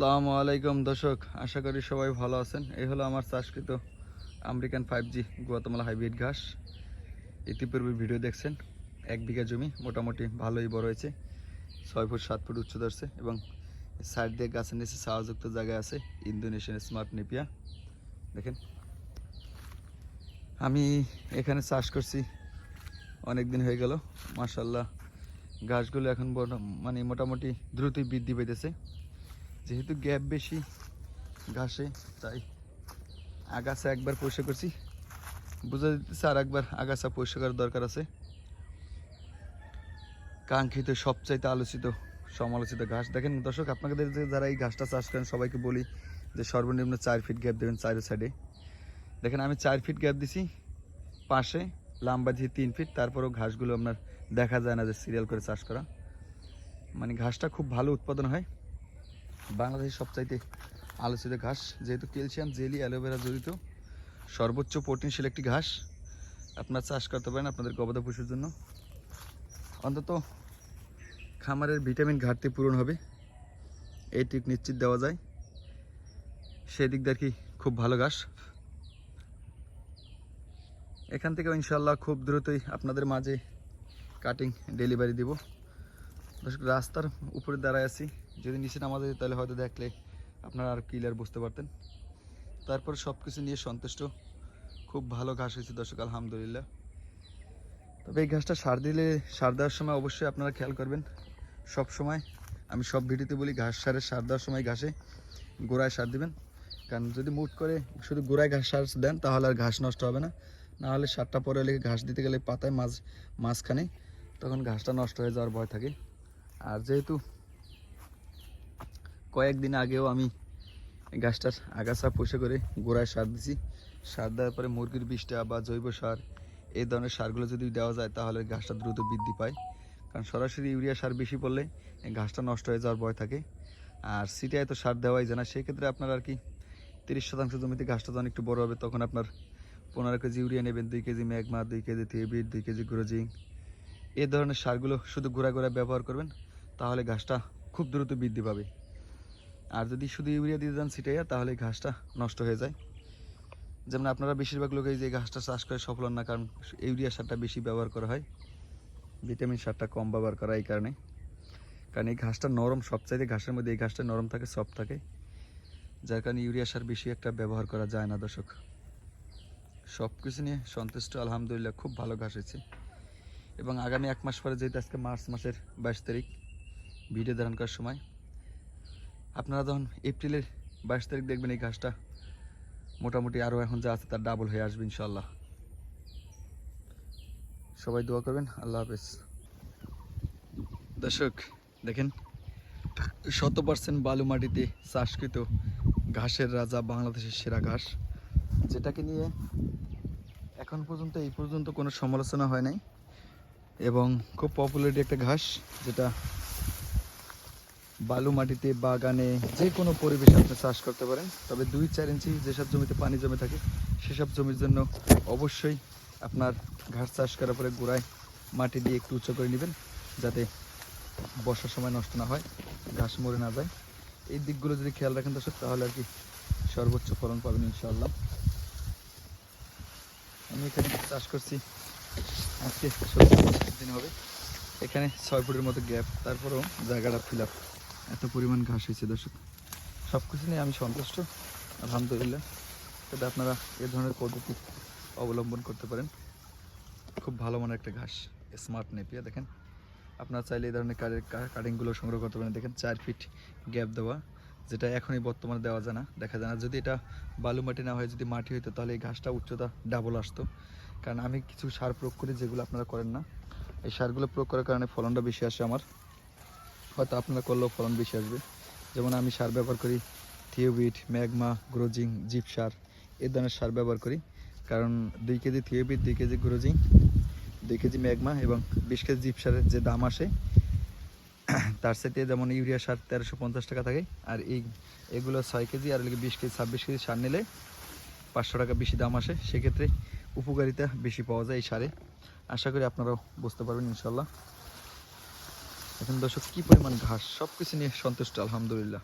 আসসালামু আলাইকুম দর্শক, আশা করি সবাই ভালো আছেন। এই হলো আমার চাষকৃত American five G Guatemala hybrid ঘাস। ইতিপূর্বে ভিডিও দেখছেন, এক বিঘা জমি মোটামুটি ভালোই বড় হয়েছে, ছয় ফুট, সাত ফুট উচ্চ ধরছে এবং সাইড দিয়ে গাছের নিচে ছাওয়াযুক্ত জায়গায় আছে ইন্দোনেশিয়ান স্মার্ট নেপিয়া দেখেন, আমি এখানে চাষ করছি, অনেক দিন হয়ে গেল। মার্শাল্লাহ ঘাসগুলো এখন বড় মানে মোটামুটি দ্রুতই বৃদ্ধি পেতেছে যেহেতু গ্যাপ বেশি ঘাসে, তাই আগাছা একবার পরিষ্কার করছি। বোঝা যেতেছে আর একবার আগাছা পরিষ্কার দরকার আছে। কাঙ্ক্ষিত, সবচাইতে আলোচিত, সমালোচিত ঘাস। দেখেন দর্শক, আপনাদের যারা এই ঘাসটা চাষ করেন, সবাইকে বলি যে সর্বনিম্ন চার ফিট গ্যাপ দেবেন চারো সাইডে দেখেন, আমি চার ফিট গ্যাপ দিছি, পাশে লাম্বা দিয়ে তিন ফিট তারপরেও ঘাসগুলো আপনার দেখা যায় না যে সিরিয়াল করে চাষ করা। মানে ঘাসটা খুব ভালো উৎপাদন হয়। বাংলাদেশের সবচাইতে আলোচিত ঘাস, যেহেতু ক্যালসিয়াম, জেলি, অ্যালোভেরা জড়িত, সর্বোচ্চ প্রোটিনশীল একটি ঘাস। আপনার চাষ করতে পারেন আপনাদের গবাদি পশুর জন্য। অন্তত খামারের ভিটামিন ঘাটতি পূরণ হবে। এইটুক নিশ্চিত দেওয়া যায়। সেই দিক দিয়ে কি খুব ভালো ঘাস। এখান থেকে ইনশাল্লাহ খুব দ্রুতই আপনাদের মাঝে কাটিং ডেলিভারি দিব। রাস্তার উপরে দাঁড়ায় আছি। যদি নিচে নামাজ যেত তাহলে হয়তো দেখলে আপনারা আর ক্লিয়ার বুঝতে পারতেন। তারপর সব কিছু নিয়ে সন্তুষ্ট। খুব ভালো ঘাস হয়েছে দর্শক, আলহামদুলিল্লাহ। তবে এই ঘাসটা সার দিলে, সার দেওয়ার সময় অবশ্যই আপনারা খেয়াল করবেন। সব সময় আমি সব ভিডিওতে বলি, ঘাস সারের সার দেওয়ার সময় ঘাসে গোড়ায় সার দিবেন। কারণ যদি মুট করে শুধু গোড়ায় ঘাস সার দেন, তাহলে আর ঘাস নষ্ট হবে না। না হলে সারটা পরে লেগে ঘাস দিতে গেলে পাতায় মাঝ মাঝখানে তখন ঘাসটা নষ্ট হয়ে যাওয়ার ভয় থাকে। আর যেহেতু কয়েকদিন আগেও আমি গাছটার আগাছা পোষে করে গোড়ায় সার দিছি, সার দেওয়ার পরে মুরগির বিষটা বা জৈব সার, এই ধরনের সারগুলো যদি দেওয়া যায় তাহলে ঘাসটা দ্রুত বৃদ্ধি পায়। কারণ সরাসরি ইউরিয়া সার বেশি পড়লে ঘাসটা নষ্ট হয়ে যাওয়ার ভয় থাকে। আর সিটিআই তো সার দেওয়াই যায় না, সেক্ষেত্রে আপনার আর কি তিরিশ শতাংশ জমিতে ঘাসটা যখন একটু বড় হবে তখন আপনার পনেরো কেজি ইউরিয়া নেবেন, দুই কেজি ম্যাগমা, দুই কেজি থিয়েবিট দুই কেজি গ্রোজিং। এই ধরনের সারগুলো শুধু ঘোরা ঘোরা ব্যবহার করবেন তাহলে ঘাসটা খুব দ্রুত বৃদ্ধি পাবে। আর যদি শুধু ইউরিয়া দিয়ে যান ছিটাইয়া, তাহলে ঘাসটা নষ্ট হয়ে যায়। যেমন আপনারা বেশিরভাগ লোকে যে ঘাসটা চাষ করে সফল না, কারণ ইউরিয়া সারটা বেশি ব্যবহার করা হয়। ভিটামিন সারটা কম ব্যবহার করা এই কারণে। কারণ এই ঘাসটা নরম, সবচাইতে ঘাসের মধ্যে এই ঘাসটা নরম থাকে, সফট থাকে। যার কারণে ইউরিয়া সার বেশি একটা ব্যবহার করা যায় না, দর্শক। সব কিছু নিয়ে সন্তুষ্ট, আলহামদুলিল্লাহ, খুব ভালো ঘাস হয়েছে। এবং আগামী এক মাস পরে, যেহেতু আজকে মার্চ মাসের বাইশ তারিখ ভিডিও ধারণ করার সময়। আপনারা যখন এপ্রিলের বাইশ তারিখ দেখবেন এই ঘাসটা মোটামুটি আরও এখন যা আছে তার ডাবল হয়ে আসবে ইনশাল্লাহ সবাই দোয়া করবেন, আল্লাহ হাফেজ। দর্শক, দেখেন শত পার্সেন্ট বালু মাটিতে চাষকৃত ঘাসের রাজা বাংলাদেশের সেরা ঘাস। যেটাকে নিয়ে এখন পর্যন্ত, এই পর্যন্ত কোনো সমালোচনা হয় নাই। এবং খুব পপুলারিটি একটা ঘাস, যেটা বালু মাটিতে, বাগানে যে কোনো পরিবেশে আপনি চাষ করতে পারেন। তবে দুই চার ইঞ্চি যেসব জমিতে পানি জমে থাকে, সেসব জমির জন্য অবশ্যই আপনার ঘাস চাষ করার পরে গোড়ায় মাটি দিয়ে একটু উঁচু করে নেবেন, যাতে বর্ষার সময় নষ্ট না হয়, ঘাস মরে না যায়। এই দিকগুলো যদি খেয়াল রাখেন দর্শক, তাহলে আর কি সর্বোচ্চ ফলন পাবেন ইনশাআল্লাহ। আমি এখানে চাষ করছি। আজকে দিন হবে। এখানে ছয় ফুটের মতো গ্যাপ, তারপরেও জায়গাটা ফিল আপ এত পরিমাণ ঘাস হয়েছে, দর্শক। সব কিছু নিয়ে আমি সন্তুষ্ট, আলহামদুলিল্লাহ। তবে আপনারা এ ধরনের পদ্ধতি অবলম্বন করতে পারেন। খুব ভালো মানের একটা ঘাস স্মার্ট নেপিয়া দেখেন। আপনারা চাইলে এই ধরনের কাটিংগুলো সংগ্রহ করতে পারেন। দেখেন, চার ফিট গ্যাপ দেওয়া, যেটা এখনই বর্তমানে দেওয়া যায় না, দেখা যায় না। যদি এটা বালু মাটি না হয়, যদি মাটি হইতো, তাহলে এই ঘাসটা উচ্চতা ডাবল আসতো। কারণ আমি কিছু সার প্রয়োগ করি, যেগুলো আপনারা করেন না। এই সারগুলো প্রয়োগ করার কারণে ফলনটা বেশি আসে আমার। হয়তো আপনারা করলেও ফলন বেশি আসবে। যেমন আমি সার ব্যবহার করি, থিওবিট, ম্যাগমা, গ্রোজিং জিপ সার, এ ধরনের সার ব্যবহার করি। কারণ দুই কেজি থিওবিট, দুই কেজি গ্রোজিং, দুই কেজি ম্যাগমা এবং বিশ কেজি জিপ সারের যে দাম আসে, তার সাথে যেমন ইউরিয়া সার তেরোশো পঞ্চাশ টাকা থাকে। আর এই, এগুলো ছয় কেজি আর বিশ কেজি, ছাব্বিশ কেজি সার নিলে পাঁচশো টাকা বেশি দাম আসে। সেক্ষেত্রে উপকারিতা বেশি পাওয়া যায় এই সারে। আশা করি আপনারাও বুঝতে পারবেন ইনশাল্লাহ এখন দর্শক কি পরিমাণ ঘাস? সবকিছু নিয়ে সন্তুষ্ট আলহামদুলিল্লাহ।